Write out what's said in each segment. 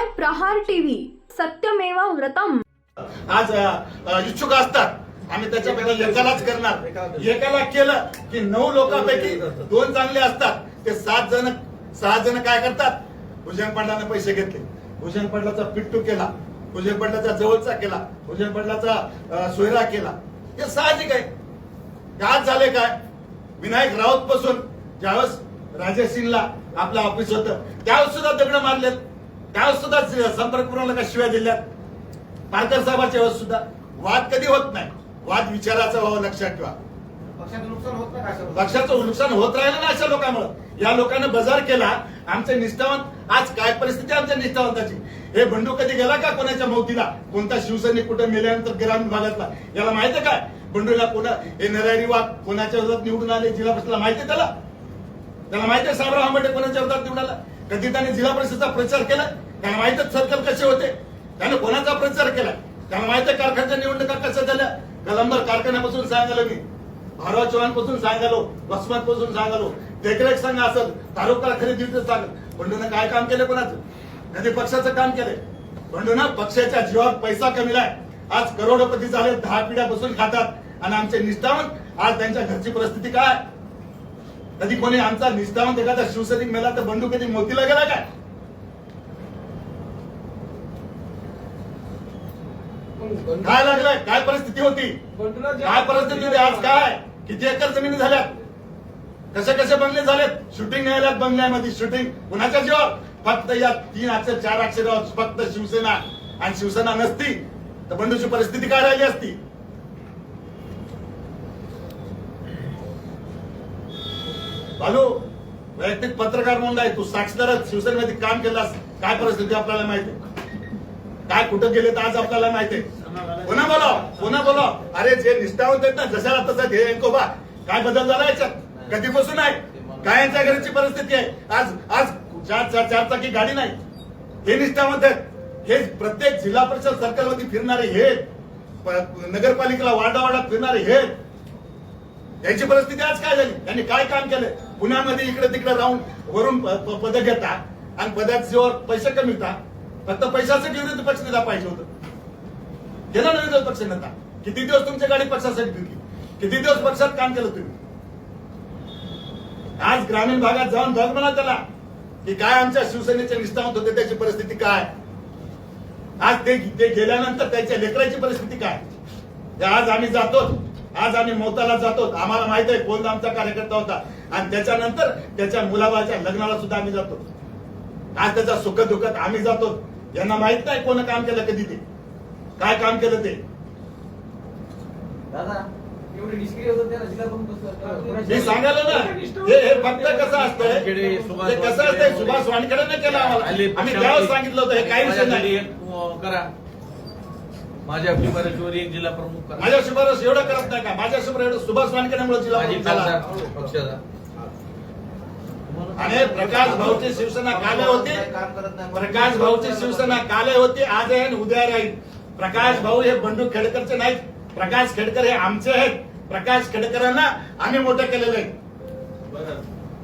पाहताय प्रहार टीव्ही. सत्यमेव व्रतम. आज अ, इच्छुक असतात. आम्ही त्याच्यापेक्षा एकालाच करणार. एकाला केलं की नऊ लोकांपैकी दोन चांगले असतात. ते सात जण सहा जण काय करतात? भुजंग पाटलाने पैसे घेतले. भुजंग पाटलाचा पिट्टू केला. भुजंग पाटलाचा जवळचा केला. भुजंग पाटलाचा अ, सोयरा केला. हे साहजिक आहे. आज झाले काय? विनायक राऊत पासून ज्यावेळेस राजेश सिंगला आपलं ऑफिस होतं त्यावेळेस सुद्धा दगड मारलेत. त्यावेळेस सुद्धा संपर्क का शिव्या दिल्यात? पारकर साहेबाच्या वेळेस सुद्धा. वाद कधी होत नाही. वाद विचाराचा व्हावं लक्षात ठेवा. पक्षाचं नुकसान होत नाही का अशा पक्षाचं नुकसान होत राहिलं ना अशा लोकांमुळे. या लोकांना बाजार केला. आमचे निष्ठावंत आज काय परिस्थिती आमच्या निष्ठावंताची? हे बंडू कधी गेला का कोणाच्या मौतीला? कोणता शिवसैनिक कुठे मेल्यानंतर ग्रामीण भागातला? याला माहिती आहे काय? बंडूला कोणा हे नरहरी वाघ कोणाच्या विरोधात निवडून आले? जिल्हा परिषदला माहिती त्याला? त्याला माहिती आहे साबराव आंबेडकर कोणाच्या विरोधात निवडून आला? कधी त्याने जिल्हा परिषदचा प्रचार केला. त्याला माहिती सर्कल कसे होते. त्याने कोणाचा प्रचार केला? त्याला माहिती कारखान्याच्या निवडणुका कशा झाल्या? कलंबर कारखान्यापासून सांगायला मी. भारवा चव्हाणपासून सांगालो वसमत पासून सांगालो देखरेख सांगा असं तालुका खरेदी सांग बंडून काय काम केलं कोणाचं? कधी पक्षाचं काम केलंय बंडून पक्षाच्या जीवात पैसा कमीलाय आज करोडपती झाले दहा पिढ्यापासून खातात. आणि आमचे निष्ठावंत आज त्यांच्या घरची परिस्थिती काय? कधी कोणी आमचा निष्ठावंत एखादा शिवसैनिक मेला तर बंडू कधी मोतीला गेला काय? काय लागलंय? काय परिस्थिती होती? काय परिस्थिती होती? आज काय? किती एकर जमिनी झाल्यात? कसे कसे बंगले झालेत? शूटिंग न्यायालयात बंगल्यामध्ये शूटिंग कुणाच्या जीवावर? फक्त या तीन अक्षर चार अक्षरावर फक्त शिवसेना. आणि शिवसेना नसती तर बंडूची परिस्थिती काय राहिली असती? हॅलो वैयक्तिक पत्रकार म्हणून आहे तू. साक्षीदार शिवसेनेमध्ये काम केलास काय परिस्थिती आपल्याला माहिती आहे? काय कुठं गेले तर आज आपल्याला माहिती पुन्हा बोला? पुन्हा बोला? अरे जे निष्ठावंत आहेत ना जशाला तसं हे एकोबा. काय बदल झाला याच्यात? कधीपासून आहे? काय यांच्या घरची परिस्थिती आहे? आज आज चार चार चार चाकी गाडी नाही. हे निष्ठावंत आहेत. हे प्रत्येक जिल्हा परिषद सरकारमध्ये फिरणारे हे नगरपालिकेला वार्डा वार्डात फिरणारे हे यांची परिस्थिती आज काय झाली? त्यांनी काय काम केलं? पुण्यामध्ये इकडे तिकडे राहून वरून पद घेता आणि पदात जेव्हा पैसे कमी मिळतात फक्त पैशासाठी विरोधी पक्ष नेता पाहिजे होतं. गेला ना विरोधी पक्ष नेता. किती दिवस तुमच्या गाडी पक्षासाठी दिली किती दिवस पक्षात काम केलं तुम्ही? आज ग्रामीण भागात जाऊन धग म्हणा त्याला. की काय आमच्या शिवसेनेचे निष्ठावंत होते त्याची परिस्थिती काय? आज ते ते गेल्यानंतर त्याच्या लेकराची परिस्थिती काय? ते आज आम्ही जातो आज आम्ही मौताला जातो. आम्हाला माहीत आहे कोण आमचा कार्यकर्ता होता. आणि त्याच्यानंतर त्याच्या मुलाबाच्या लग्नाला सुद्धा आम्ही जातो. आज त्याच्या सुख दुःखात आम्ही जातो. यांना माहीत नाही कोण काम केलं कधी ते. काय काम केलं ते. दादा एवढे निष्क्रिय होतं त्याला जिल्हा प्रमुख कसं- मी सांगायला ना हे हे फक्त कसं असतंय वानखेडे, ते कसं असतंय वानखेडे, सुभाष वानखेडेने केलं आम्हाला. आम्ही. त्यावेळेस सांगितलं होतं हे काही विषय नाही. करा. माझ्या शिफारशीवर एक जिल्हा प्रमुख करा. माझ्या शिफारस एवढं करत नाही का? माझ्या शिफारस एवढं सुभाष वानखेडेमुळे जिल्हा माझी प्रमुख झाला. खासदार पक्षाचा आणि प्रकाश भाऊची शिवसेना काले होती. काम करत नाही प्रकाश भाऊची शिवसेना काले होती. आज आहे आणि उद्या राहील. प्रकाश भाऊ हे बंडू खेडकरचे नाहीत. प्रकाश खेडकर हे आमचे आहेत. प्रकाश खेडकरांना आम्ही मोठं केलेलं आहे.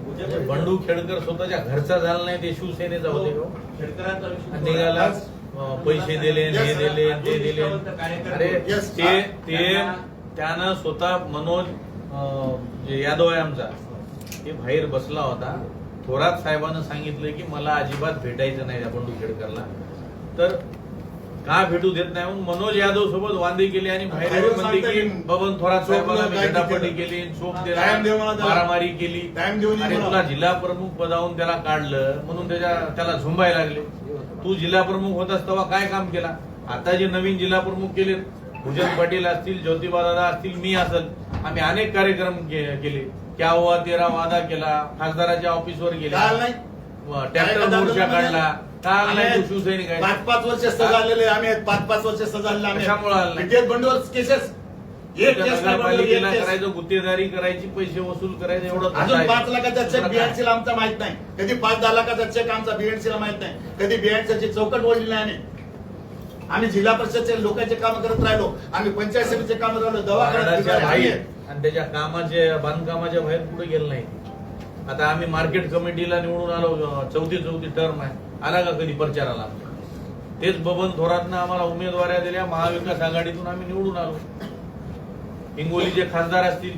म्हणजे बंडू खेडकर स्वतःच्या घरचा झाला नाही ते शिवसेनेचा होते. हो. आणि निघाला. पैसे दिले हे दिले ते दिले अरे. ते ते त्यानं स्वतः मनोज यादव आहे आमचा ते बाहेर बसला होता थोरात साहेबांना सांगितलं की मला अजिबात भेटायचं नाही बंडू खेडकरला तर का भेटू देत नाही म्हणून मनोज यादव सोबत वांदे केली आणि बाहेर म्हणते की बबन थोरात साहेबांना झटापटी केलं? सोप दिला. मारामारी केली आणि. तुला जिल्हा प्रमुख पदावरून त्याला काढलं म्हणून त्याच्या त्याला झुंबायला लागले तू जिल्हा प्रमुख होतास तेव्हा काय काम केला? आता जे नवीन जिल्हा प्रमुख केले भुजन पाटील असतील ज्योतिबा दादा असतील मी असेल आम्ही अनेक कार्यक्रम केले. क्या हुआ तेरा वादा केला खासदाराच्या ऑफिसवर गेले. ट्रॅक्टर मोर्चा काढला. काल नाही शिवसैनिक आहे. पाच पाच वर्ष सजा आलेले आम्ही. पाच पाच वर्ष सजा आलेले आम्ही बंडूवर केसेस नगरपालिकेला. करायचं गुत्तेदारी करायची पैसे वसूल करायचं एवढं अजून. पाच लाखाचा चेक? बीएनसी ला आमचा माहीत नाही. कधी पाच दहा लाखाचा चेक आमचा बीएनसी ला माहीत नाही. कधी बीएनसी ची चौकट ओढली नाही आम्ही. जिल्हा परिषदचे लोकांचे काम करत राहिलो. आम्ही पंचायत समितीचे काम राहिलो. दवाखान्यात. आणि त्याच्या कामाचे बांधकामाच्या बाहेर कुठे गेलं नाही. आता आम्ही मार्केट कमिटीला निवडून आलो चौथी चौथी टर्म आहे. आला का कधी प्रचाराला? तेच बबन थोरातनं आम्हाला उमेदवाऱ्या दिल्या महाविकास आघाडीतून आम्ही निवडून आलो. हिंगोलीचे खासदार असतील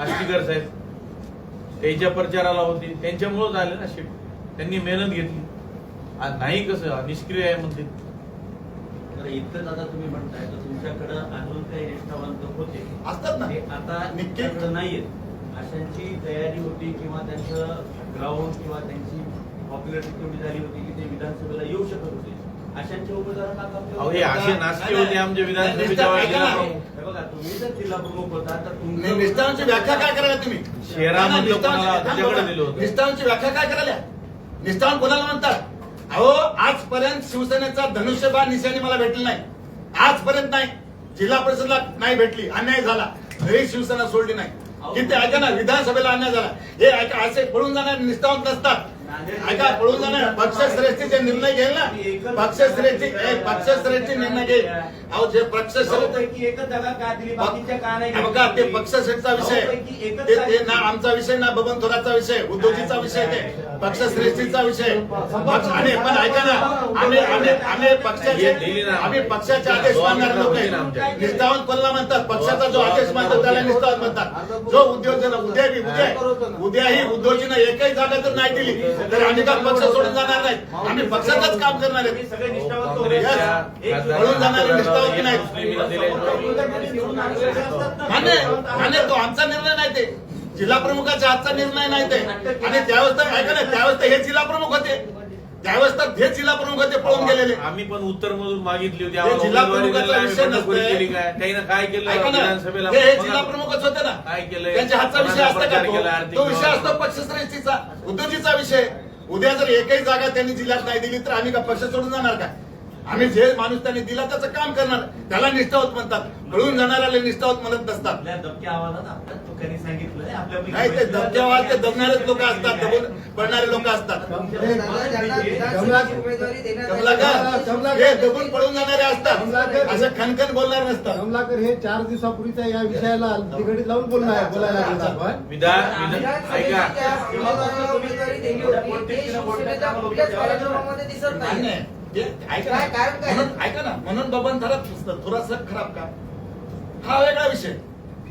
आष्टीकर साहेब त्याच्या प्रचाराला होते. त्यांच्यामुळेच आले ना शेट त्यांनी मेहनत घेतली. आज नाही कसं निष्क्रिय आहे म्हणते. तर इतकंच आता तुम्ही म्हणताय तर तुमच्याकडं अजून काही निष्ठावंत होते. असतात ना. आता नाहीयेत अशांची तयारी होती किंवा त्यांचं ग्राउंड किंवा त्यांची पॉप्युलरिटी तेवढी झाली होती की ते विधानसभेला येऊ शकत होते. अहो हे असे होते आमचे विधानसभेच्या जिल्हा प्रमुख निष्ठावांची व्याख्या काय करायला तुम्ही? शहरामध्ये निष्ठावांची- कोणाला थांब तुझ्याकडे बाबा. दिलं होतं? निष्ठावांची व्याख्या काय करायला? निष्ठावान कोणाला म्हणतात? अहो आजपर्यंत शिवसेनेचा धनुष्यबाण निशाणी मला भेटली नाही. आजपर्यंत नाही. जिल्हा परिषदला नाही भेटली. अन्याय झाला. तरी शिवसेना सोडली नाही. किती ऐका ना विधानसभेला अन्याय झाला. हे ऐका असे पळून जाणारे निष्ठावंत नसतात. ऐका पळून जाणार पक्षश्रेष्ठीचे निर्णय घेईल ना पक्षश्रेष्ठी पक्षश्रेष्ठी निर्णय घेईल अहो जे पक्षश्रेष्ठी पैकी एकच जागा का दिली? बाकीच्या का नाही बघा ते पक्षश्रेष्ठीचा विषय ते ना आमचा विषय ना बबन थोराचा विषय उद्योजीचा विषय ते. पक्षश्रेष्ठीचा विषय. पक्ष आणि पण ऐका ना आम्ही आम्ही आम्ही पक्षाचे. आम्ही पक्षाचे आदेश मानणारे लोक दिली ना आमच्या. आहे निष्ठावंत कोणाला म्हणतात? पक्षाचा जो आदेश मानतो त्याला निष्ठावंत म्हणतात. जो उद्योजन उद्या बी उद्या उद्याही उद्योजीनं एकही जागा जर नाही दिली तर आम्ही का पक्ष सोडून जाणार नाही आम्ही पक्षाचंच काम करणार तुम्ही आहे सगळे निष्ठावंत काँग्रेसच्या एक- पळून जाणारे निष्ठावंत नाही. मान्य मान्य तो आमचा निर्णय नाही ते. जिल्हा प्रमुखाचा आजचा निर्णय नाही ते आणि त्यावेळेस तर ऐका ना त्यावेळेस तर हे जिल्हा प्रमुख होते त्यावेळेस तर हे जिल्हा प्रमुख होते पळून गेलेले आम्ही पण उत्तर मधून मागितली होती हे जिल्हा प्रमुखाचा विषय नसतोय. केली काय त्यानं काय केलं ऐका ना विधानसभेला हे हे. जिल्हा प्रमुखच होते ना काय केलंय? त्यांच्या हातचा विषय असता का तो? केला तो विषय? असतो पक्षश्रेष्ठीचा उद्योजीचा विषय उद्या जर एकही जागा त्यांनी जिल्ह्यात नाही दिली तर आम्ही का पक्ष सोडून जाणार का आम्ही जे माणूस त्यांनी दिला त्याचं काम करणार. त्याला निष्ठावत म्हणतात. पळून जाणाऱ्याला निष्ठावत म्हणत नसतात. आपल्या दबक्या आवाजात आपल्या लोकांनी सांगितलं आपल्या नाही ते दबक्यावाद ते दबणारेच लोक असतात. दबून पडणारे लोक असतात. का हे दबून पळून जाणारे असतात. असं खनखन बोलणार नसतात. कमलाकर हे चार दिवसापूर्वीच्या या विषयाला तिकडे लावून बोलणार बोलायला लागले आपण विधान विधान- ऐका. नाही, नाही. ते ऐका काय- ना. कारण काय? म्हणून ऐका ना. म्हणून बबन थोरात थोडासा खराब का? हा वेगळा विषय.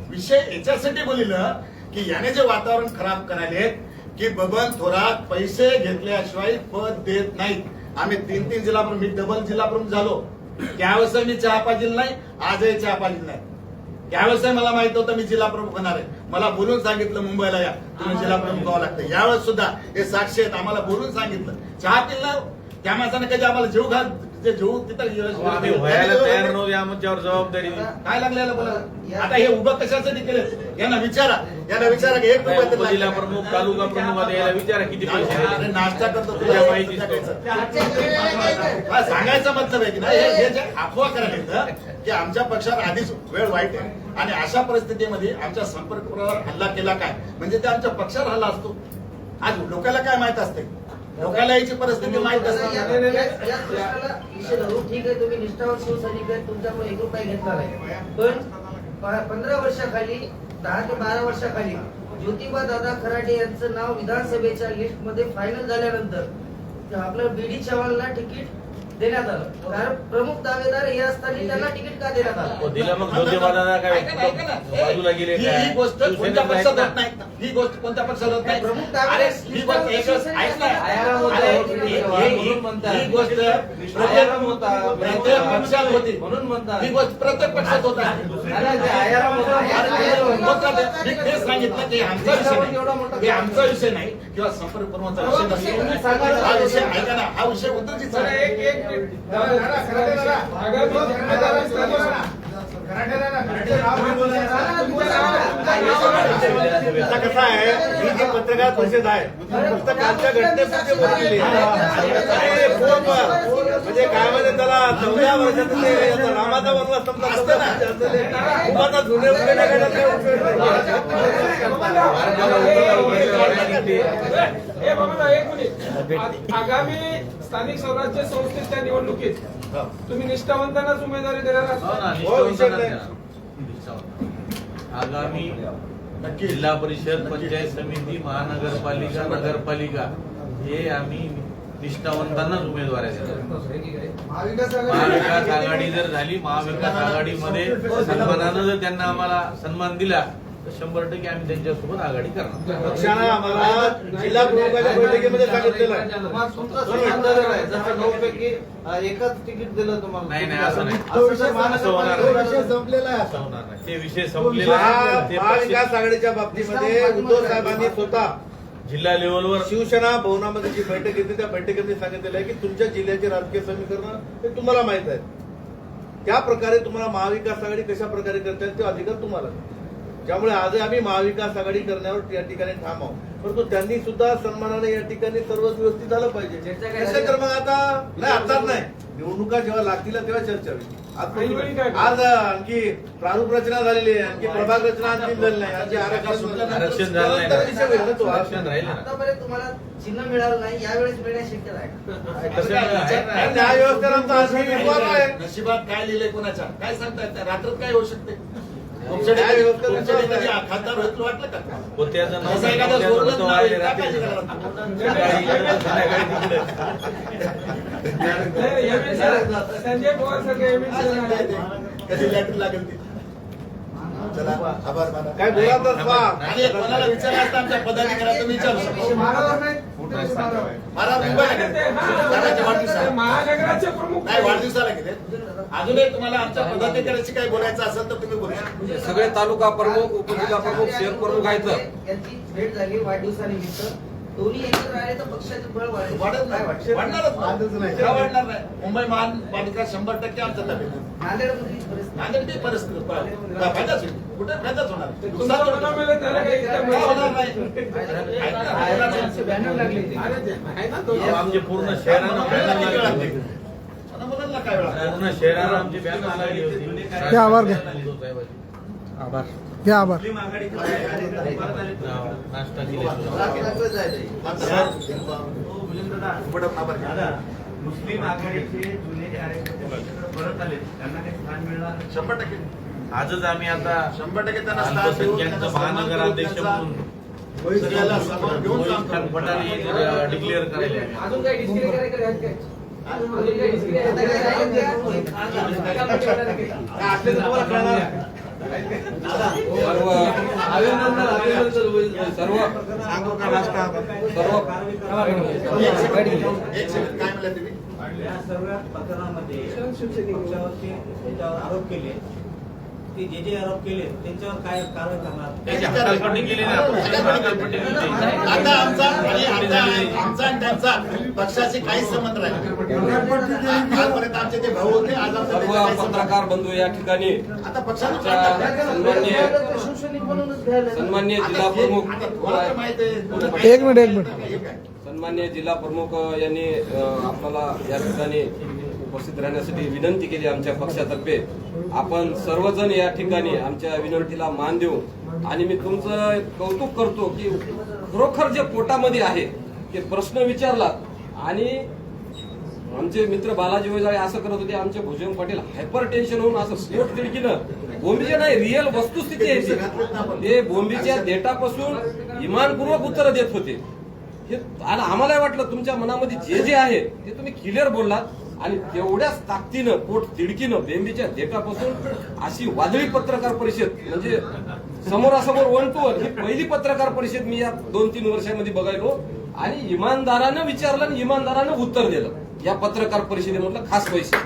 विषय याच्यासाठी बोलिलं की याने जे वातावरण खराब करायले की बबन थोरात पैसे घेतल्याशिवाय पद देत नाहीत. आम्ही तीन तीन जिल्हा प्रमुख मी डबल जिल्हा प्रमुख झालो. त्यावेळेस मी चहा पाजील नाही आजही चहा पाजील नाही. त्यावेळेस मला माहीत होतं मी जिल्हा प्रमुख होणार आहे. मला बोलून सांगितलं मुंबईला या. तुम्ही जिल्हा प्रमुख व्हावं लागतं. यावेळेस सुद्धा हे साक्षी आहेत आम्हाला बोलून सांगितलं. चहा पिला त्या माणसाने कधी आम्हाला जीव घाल जे जीव आम्ही व्हायला तयार नव्हते आमच्यावर जबाबदारी. काय लागलेलं बोला? आता हे उभं कशासाठी केलं? यांना विचारा. यांना विचारा की एक रुपया तरी उपजिल्हा लागला. प्रमुख तालुका प्रमुख आता याला विचारा किती पैसे अरे. नाश्ता करतो तुझ्या माहितीच हा, सांगायचा मतलब आहे की नाही? हे- हे जे अफवा करायला येतं की आमच्या पक्षात आधीच वेळ वाईट आहे. आणि अशा परिस्थितीमध्ये आमच्या संपर्कावर हल्ला केला काय? म्हणजे ते आमच्या पक्षावर हल्ला असतो. आज लोकांना काय माहीत असते लोकांना याची परिस्थिती माहीत असते ठीक आहे तुम्ही निष्ठावर शिवसैनिक आहे तुमच्याकडून एक रुपया घेतला नाही. पण पंधरा वर्षाखाली दहा ते बारा वर्षाखाली ज्योतिबा दादा खराडे यांचं नाव विधानसभेच्या लिस्टमध्ये फायनल झाल्यानंतर आपलं बीडी चव्हाणला तिकीट देण्यात आलं. कारण प्रमुख दावेदार हे असताना त्यांना तिकीट का देण्यात हो, आलं दिलं मग काय? ना, ऐका ना. बाजूला गेले ही काय? ही गोष्ट होत? नाही ही गोष्ट कोणत्या पक्षात होत नाही अरे ही गोष्ट ऐक ना होता, अरे, ही-. ही-. ही गोष्ट प्रत्येक होता, पक्षात होती म्हणून म्हणतात. ही गोष्ट प्रत्येक पक्षात होत आहे ते होता, होता. होत सांगितलं की आमचा विषय नाही हे आमचा विषय नाही किंवा संपर्क प्रमुखाचा विषय सांगा. हा विषय ऐका ना हा विषय उद्धवजीचा आहे आता कसं आहे ही जी पत्रकार परिषद आहे फक्त कालच्या घटनेपुरती बोललेली म्हणजे काय म्हणजे त्याला चौदा वर्षाचं ते रामाचा वनवास संपला असतं ना. जुने उपयोग आगामी स्थानिक स्वराज्य संस्थेच्या निवडणुकीत तुम्ही निष्ठावंतांनाच उमेदवारी देणार हो हो. आगामी जिल्हा परिषद पंचायत समिती महानगरपालिका नगरपालिका हे आम्ही निष्ठावंतांनाच उमेदवारी महाविकास आघाडी जर झाली महाविकास आघाडीमध्ये सन्मानानं जर त्यांना आम्हाला सन्मान दिला तर शंभर टक्के आम्ही त्यांच्यासोबत आघाडी करणार. पक्षानं आम्हाला जिल्हा प्रमुखाच्या बैठकीमध्ये सांगितलेलं. आहे जसं नऊ पैकी एकच तिकीट दिलं तुम्हाला. नाही नाही असं नाही. तो विषय संपलेला आहे असं. होणार नाही. ते विषय संपलेले महाविकास आघाडीच्या बाबतीमध्ये उद्धव साहेबांनी स्वतः जिल्हा लेवलवर शिवसेना भवनामध्ये जी बैठक घेतली त्या बैठकीमध्ये सांगितलेलं आहे की तुमच्या जिल्ह्याचे राजकीय समीकरण हे तुम्हाला माहीत आहे त्या प्रकारे तुम्हाला महाविकास आघाडी कशा प्रकारे करता येईल तो अधिकार तुम्हाला आहे. त्यामुळे आज आम्ही महाविकास आघाडी करण्यावर या ठिकाणी ठाम आहोत. परंतु त्यांनी सुद्धा सन्मानाने या ठिकाणी सर्वच व्यवस्थित झालं पाहिजे. चर्चा? तर मग आता नाही आताच नाही. निवडणुका जेव्हा लागतील तेव्हा चर्चा होईल. आज आज आणखी प्रारूप रचना झालेली आहे आणखी प्रभाग रचना अंतिम झाली नाही आणखी आरक्षण आरक्षण राहिलं आतापर्यंत तुम्हाला चिन्ह मिळालं नाही यावेळेस मिळण्याची शक्यता आहे. आमचा आजही विश्वास आहे नशिबात काय लिहिलंय कोणाच्या? काय सांगता येत नाही. रात्रात काय होऊ शकते? संजय पवार सगळे लॅटर लागेल चला आभार माना. काय बोला तर. आणि कोणाला विचारलं असतं आमच्या पदाधिकाऱ्याचं विचारू. शकतो मला हा. महानगराचे प्रमुख नाही वाढदिवसाला गेले अजूनही तुम्हाला आमच्या पदाधिकाऱ्याशी काही बोलायचं असेल तर तुम्ही बोलू सगळे तालुका प्रमुख उपजिल्हा प्रमुख शहर प्रमुख आहेत. यांची भेट झाली वाढदिवसानिमित्त. दोन्ही एकत्र आले तर पक्षाचे बळ वाढेल. वाढत नाही वाढणारच वाढतच नाही. का वाढणार नाही. मुंबई महानपालिका शंभर टक्के आमच्या ताब्यात आहे. ही परिस्थिती नांदेड ती परिस्थिती पा- फायदाच होईल? कुठे फायदाच होणार? तुम्हाला कोणाला मिळेल त्याला काही इथे का होणार नाही. बॅनर लागले ते. अरे ते आहे ना तो अहो, आमचे पूर्ण शहरानं बॅनर लागले. होते. मला मुलांना काय वेळा पूर्ण शहरानं आमची बॅनर लागली होती. हे आभार घ्या. साहेबांचे. घ्या आभार मुस्लिम आघाडीचे कार्यकर्ते परत आले नाश्ता केली रात्रीतच जायचंय. दादा मुस्लिम आघाडीचे जुने परत आले त्यांना काही स्थान मिळणार. शंभर टक्के आजच आम्ही आता शंभर टक्के त्यांना महानगराध्यक्ष म्हणून डिक्लेअर करायला. अजून काही आता काय राहिलं का? कळणार सर्व सर्व या सर्व प्रकरणामध्ये आरोप केले ते जे जे आरोप केले त्यांच्यावर काय कारवाई करणार. आता आमचा आणि आमचा आमचा आणि त्यांचा पक्षाशी काही संबंध नाही कालपर्यंत आमचे ते भाऊ होते आज आमचा पत्रकार बंधू या ठिकाणी. आता सन्माननीय आता जिल्हा हे- प्रमुख एक मिनिट, एक मिनिट. हे? सन्मान्य जिल्हा प्रमुख यांनी आपल्याला या ठिकाणी उपस्थित राहण्यासाठी विनंती केली आमच्या पक्षातर्फे. आपण सर्वजण या ठिकाणी आमच्या विनंतीला मान देऊ आणि मी तुमचं कौतुक करतो की खरोखर जे पोटामध्ये आहे ते प्रश्न विचारला आणि आमचे मित्र बालाजी वैजाळे असं करत होते आमचे भुजंग पाटील हायपर टेन्शन होऊन असं पोट तिडकीनं बोंबीचे नाही रिअल वस्तुस्थिती आहे ते. बोंबीच्या देटापासून इमानपूर्वक उत्तर देत होते. हे आम्हाला वाटलं तुमच्या मनामध्ये जे जे आहे ते तुम्ही क्लिअर बोललात. आणि तेवढ्याच ताकदीनं पोट तिडकीनं बेंबीच्या देटापासून अशी वादळी पत्रकार परिषद म्हणजे समोरासमोर वन टू वन ही पहिली पत्रकार परिषद मी या दोन तीन वर्षामध्ये बघायलो आणि इमानदारानं विचारलं आणि इमानदारानं उत्तर दिलं. या पत्रकार परिषदेमधलं खास पैसे.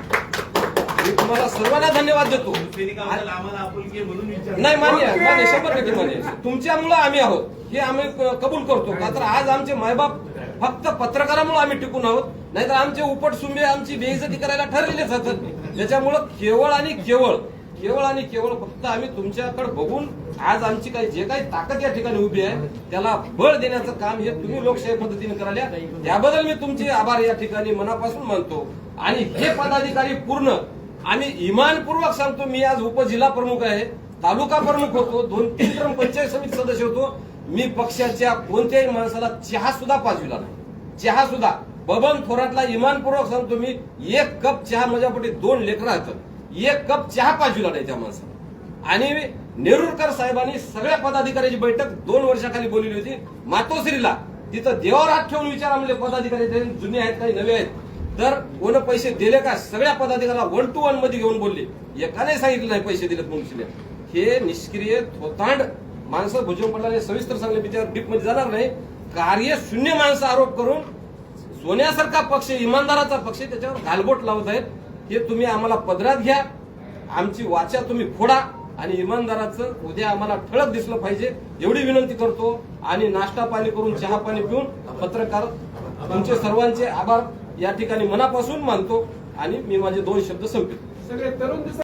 मी तुम्हाला सर्वांना धन्यवाद देतो. सैनिकाबद्दल आम्हाला आपुलकी आहे म्हणून विचार नाही मान्य मान्य शंभर टक्के मान्य. तुमच्यामुळं आम्ही आहोत. हे आम्ही कबूल करतो. का तर आज आमचे मायबाप फक्त पत्रकारामुळे आम्ही टिकून आहोत. नाहीतर आमचे उपट सुंबे आमची बेइज्जती करायला ठरलेलेच असतात त्याच्यामुळं केवळ आणि केवळ केवळ आणि केवळ फक्त आम्ही तुमच्याकडे बघून आज आमची काही जे काही ताकद या ठिकाणी उभी आहे त्याला बळ देण्याचं काम हे तुम्ही लोकशाही पद्धतीने कराल्या त्याबद्दल मी तुमचे आभार या ठिकाणी मनापासून मानतो. आणि हे पदाधिकारी पूर्ण आम्ही इमानपूर्वक सांगतो मी आज उपजिल्हा प्रमुख आहे तालुका प्रमुख होतो दोन तीन टर्म पंचायत समिती सदस्य होतो. मी पक्षाच्या कोणत्याही माणसाला चहा सुद्धा पाजविला नाही. चहा सुद्धा. बबन थोरातला इमानपूर्वक सांगतो मी एक कप चहा माझ्यापोटी दोन लेकर आहेत एक कप चहा पाजूला नाही त्या माणसाला. आणि नेरुरकर साहेबांनी सगळ्या पदाधिकाऱ्याची बैठक दोन वर्षाखाली बोलली होती. मातोश्रीला तिथं देवावर हात ठेवून विचार आमले पदाधिकारी जुने आहेत काही नवे आहेत. तर कोण पैसे दिले का? सगळ्या पदाधिकाऱ्याला वन टू वनमध्ये घेऊन बोलले. एकाने सांगितलं नाही पैसे दिलेत म्हणून. हे निष्क्रिय थोतांड माणसं भुजबळ पडला सविस्तर सांगले मी त्यावर डीपमध्ये जाणार नाही. कार्य शून्य माणसं आरोप करून सोन्यासारखा पक्ष इमानदाराचा पक्ष त्याच्यावर घालबोट लावत आहेत. हे तुम्ही आम्हाला पदरात घ्या. आमची वाचा तुम्ही फोडा. आणि इमानदाराचं उद्या आम्हाला ठळक दिसलं पाहिजे. एवढी विनंती करतो. आणि नाश्ता पाणी करून चहा पाणी पिऊन पत्रकार तुमचे सर्वांचे आभार. या ठिकाणी मनापासून मानतो. आणि मी माझे दोन शब्द संपतो सगळे तरुण